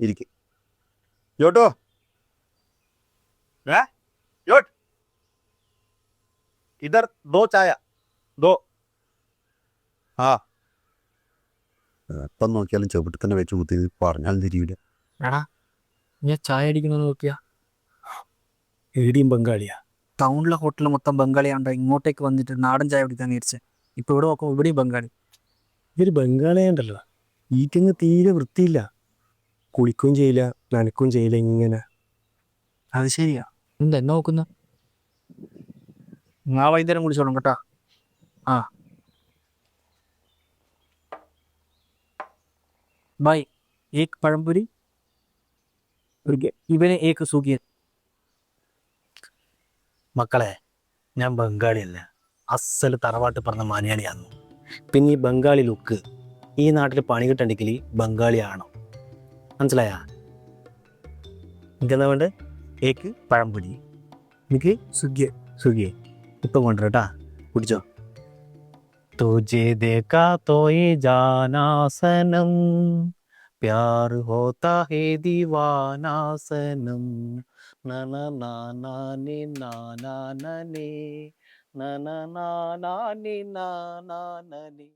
ഇരിക്കും. ഏ? ദോ ചായ. ദോ. ആ. എപ്പം നോക്കിയാലും ചെവിട്ടി തന്നെ വെച്ച് കുത്തി പറഞ്ഞാലും തിരിയില്ല എടാ ഞാൻ ചായ അടിക്കുന്നത് നോക്കിയാ? ഏടിയും ബംഗാളിയാ. ടൗണിലെ ഹോട്ടലിൽ മൊത്തം ബംഗാളിയാണ്ടോ ഇങ്ങോട്ടേക്ക് വന്നിട്ട് നാടൻ ചായ കുടിക്കാൻ വിചാരിച്ചേ ഇപ്പൊ ഇവിടെ നോക്കുമ്പോൾ ഇവിടെയും ബംഗാളി. ഇതൊരു ബംഗാളിയുണ്ടല്ലോ. ഈറ്റങ്ങ് തീരെ വൃത്തിയില്ല. കുളിക്കുകയും ചെയ്യില്ല നനക്കുകയും ചെയ്യില്ല ഇങ്ങനെ. അത് ശരിയാ. എന്താ നോക്കുന്ന ആ വൈകുന്നേരം കുളിച്ചോളും കേട്ടാ. ആ. ബൈ. ഏക്ക് പഴംപൊരി. ഇവനെ ഏക്ക് സുഖിയൻ. മക്കളെ ഞാൻ ബംഗാളിയല്ല. അസൽ തറവാട്ട് പറഞ്ഞ മലയാളിയാണ് പിന്നെ ഈ ബംഗാളി ലുക്ക്. ഈ നാട്ടിൽ പണി കിട്ടണ്ടെങ്കിൽ ബംഗാളിയാണോ മനസ്സിലായാ എനിക്കെന്താ വേണ്ട ഏക്ക് പഴംപൊടി എനിക്ക് സുഖിയെ സുഖിയെ ഇപ്പം കൊണ്ടുവരട്ടാ കുടിച്ചോ തുജെ ദേക്കാ തോയെ ജാനാസനം ഹേ ദീവാനാസനം നന നാനാനി നാനാനനെ നന നാനാനി നാനാനനെ